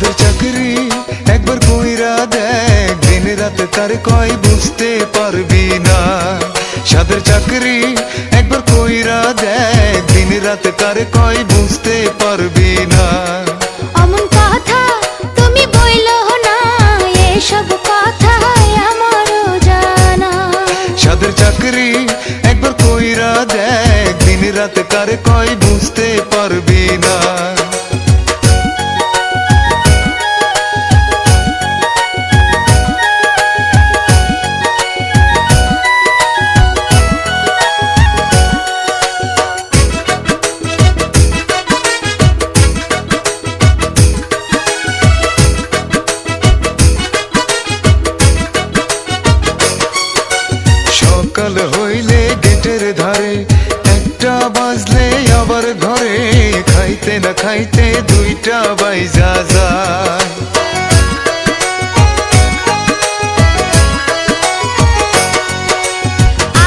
সাদের চাকরি একবার কইরা দেখ দিন রাতে তার কয় বুঝতে পারবি না। সাদের চাকরি একবার কইরা দেখ দিন রাতে তার কয় বুঝতে পারবি না। অমন কথা তুমি বইলো না এসব কথা আমারও জানা। সাদের চাকরি একবার কইরা দেখ দিন রাতে কার কয় বুঝতে পারবি সকাল হইলে গেটের ধারে একটা বাজলে আবার ঘরে। খাইতে না খাইতে দুইটা বাইজা যায়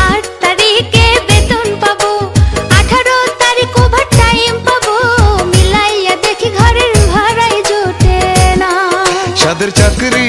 আট তারিখে বেতন পাবো আঠারো তারিখ ওভার টাইম পাবো। মিলাইয়া দেখি ঘরের ভাড়াই জোটে না। সাদের চাকরি